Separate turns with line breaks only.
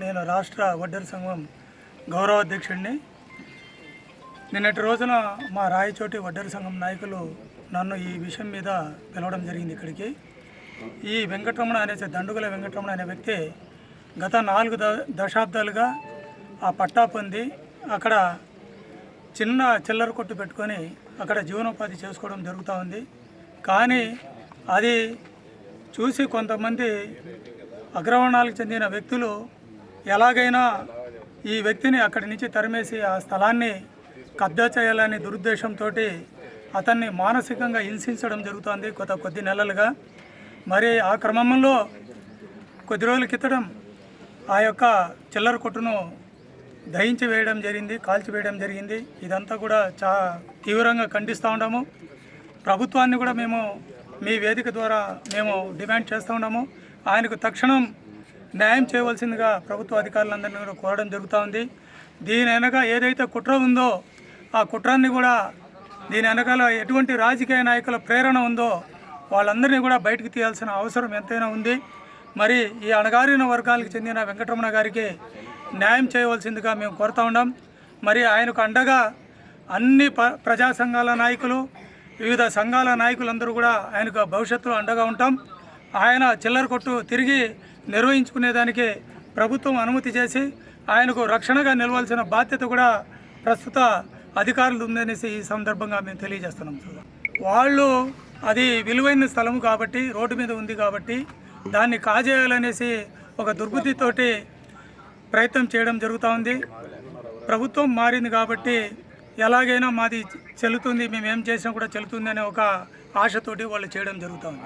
నేను రాష్ట్ర వడ్డెర సంఘం గౌరవ అధ్యక్షుడిని. నిన్నటి రోజున మా రాయచోటి వడ్డెర సంఘం నాయకులు నన్ను ఈ విషయం మీద పిలవడం జరిగింది ఇక్కడికి. ఈ వెంకటరమణ అనే దండుగల వెంకటరమణ అనే వ్యక్తి గత నాలుగు ద దశాబ్దాలుగా ఆ పట్టా పొంది అక్కడ చిన్న చిల్లర కొట్టు పెట్టుకొని అక్కడ జీవనోపాధి చేసుకోవడం జరుగుతూ ఉంది. కానీ అది చూసి కొంతమంది అగ్రవర్ణాలకు చెందిన వ్యక్తులు ఎలాగైనా ఈ వ్యక్తిని అక్కడి నుంచి తరిమేసి ఆ స్థలాన్ని కబ్జా చేయాలనే దురుద్దేశంతో అతన్ని మానసికంగా హింసించడం జరుగుతోంది కొత్త కొద్ది నెలలుగా. మరి ఆ క్రమంలో కొద్ది రోజుల క్రితం ఆ యొక్క చిల్లర కొట్టును దహించి వేయడం జరిగింది కాల్చివేయడం జరిగింది. ఇదంతా కూడా చా తీవ్రంగా ఖండిస్తూ ఉండము ప్రభుత్వాన్ని కూడా మేము మీ వేదిక ద్వారా మేము డిమాండ్ చేస్తూ ఉన్నాము. ఆయనకు తక్షణం న్యాయం చేయవలసిందిగా ప్రభుత్వ అధికారులందరినీ కూడా కోరడం జరుగుతూ ఉంది. దీని వెనక ఏదైతే కుట్ర ఉందో ఆ కుట్రాన్ని కూడా దీని వెనకాల ఎటువంటి రాజకీయ నాయకుల ప్రేరణ ఉందో వాళ్ళందరినీ కూడా బయటకు తీయాల్సిన అవసరం ఎంతైనా ఉంది. మరి ఈ అణగారిన వర్గాలకు చెందిన వెంకటరమణ గారికి న్యాయం చేయవలసిందిగా మేము కోరుతా ఉన్నాం. మరి ఆయనకు అండగా అన్ని ప ప్రజా సంఘాల నాయకులు వివిధ సంఘాల నాయకులందరూ కూడా ఆయనకు భవిష్యత్తులో అండగా ఉంటాం. ఆయన చిల్లర కొట్టు తిరిగి నిర్వహించుకునేదానికి ప్రభుత్వం అనుమతి చేసి ఆయనకు రక్షణగా నిలవాల్సిన బాధ్యత కూడా ప్రస్తుత అధికారులు ఉందనేసి ఈ సందర్భంగా మేము తెలియజేస్తున్నాం వాళ్ళు అది విలువైన స్థలం కాబట్టి రోడ్డు మీద ఉంది కాబట్టి దాన్ని కాజేయాలనేసి ఒక దుర్బుద్ధితోటి ప్రయత్నం చేయడం జరుగుతూ ఉంది. ప్రభుత్వం మారింది కాబట్టి ఎలాగైనా మాది చెల్లుతుంది మేము ఏం చేసినా కూడా చెల్లుతుంది అనే ఒక ఆశతోటి వాళ్ళు చేయడం జరుగుతూ ఉంది.